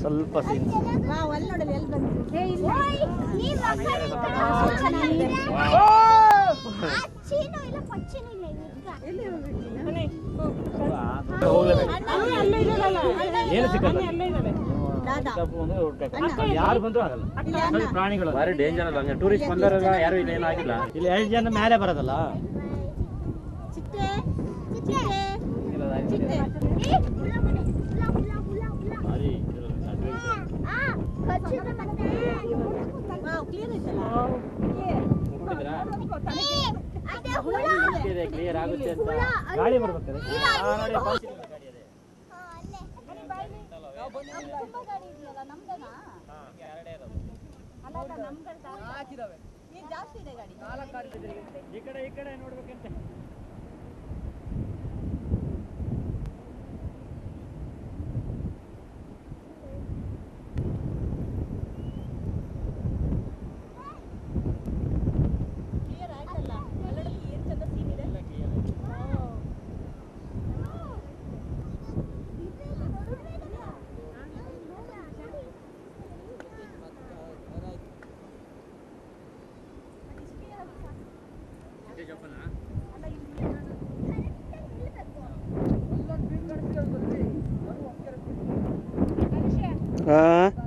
ಸ್ವಲ್ಪ scene wow, ಅಲ್ಲಿ ನೋಡಲ್ಲ ಎಲ್ಲಿ ಬಂತು ಏ ಇಲ್ಲ. ಎಲ್ಲಿ ಹೋಗ್ಬೇಕು ಹೋಗ್ಲೇಬೇಕು ಏನು ಸಿಕ್ಕಲ್ಲ. ಯಾರು ಬಂದ್ರು ಆಗಲ್ಲ. ಪ್ರಾಣಿಗಳು. ಬಾರಿ ಡೇಂಜರ್ ಅಲ್ಲ ಹಂಗೆ ಟೂರಿಸ್ಟ್ ಬಂದವರೆಲ್ಲ ಯಾರು ಇಲ್ಲ ಏನಾಗಿಲ್ಲ ಇಲ್ಲಿ ಎರಡು ಜನ ಮೇಲೆ ಬರೋದಲ್ಲ? ಚಿಟ್ಟೆ ಚಿಟ್ಟೆ ಕ್ಲಿಯರ್ ಆಗುತ್ತೆ ಅಂತ ಗಾಡಿ ಬರ್ಬೇಕಾದ್ರೆ ಈ ಕಡೆ ಈ ಕಡೆ ನೋಡ್ಬೇಕಂತೆ. 아.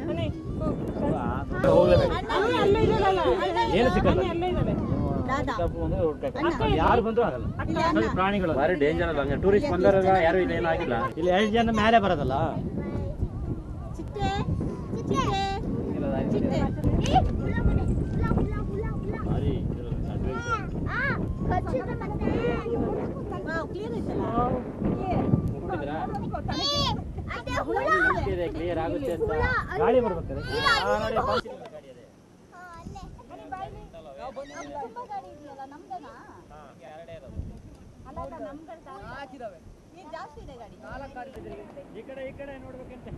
ಹೋಗ್ಬೇಕು ಹೋಗ್ಲೇಬೇಕು ಏನು ಸಿಕ್ಕಲ್ಲ. ಯಾರು ಬಂದ್ರು ಆಗಲ್ಲ. ಸ್ವಲ್ಪ ಪ್ರಾಣಿಗಳು. ಬಾರಿ ಡೇಂಜರ್ ಅಲ್ಲ ಟೂರಿಸ್ಟ್ ಬಂದವರೆಲ್ಲ ಯಾರು ಇಲ್ಲ ಏನಾಗಿಲ್ಲ ಇಲ್ಲಿ ಎರಡು ಜನ ಮೇಲೆ ಬರೋದಲ್ಲ? ಚಿಟ್ಟೆ ಚಿಟ್ಟೆ ಕ್ಲಿಯರ್ ಆಗುತ್ತೆ ಅಂತ ಗಾಳಿ ಬರ್ಬೇಕಾದ್ರೆ ಈ ಕಡೆ ಈ ಕಡೆ ನೋಡ್ಬೇಕಂತೆ.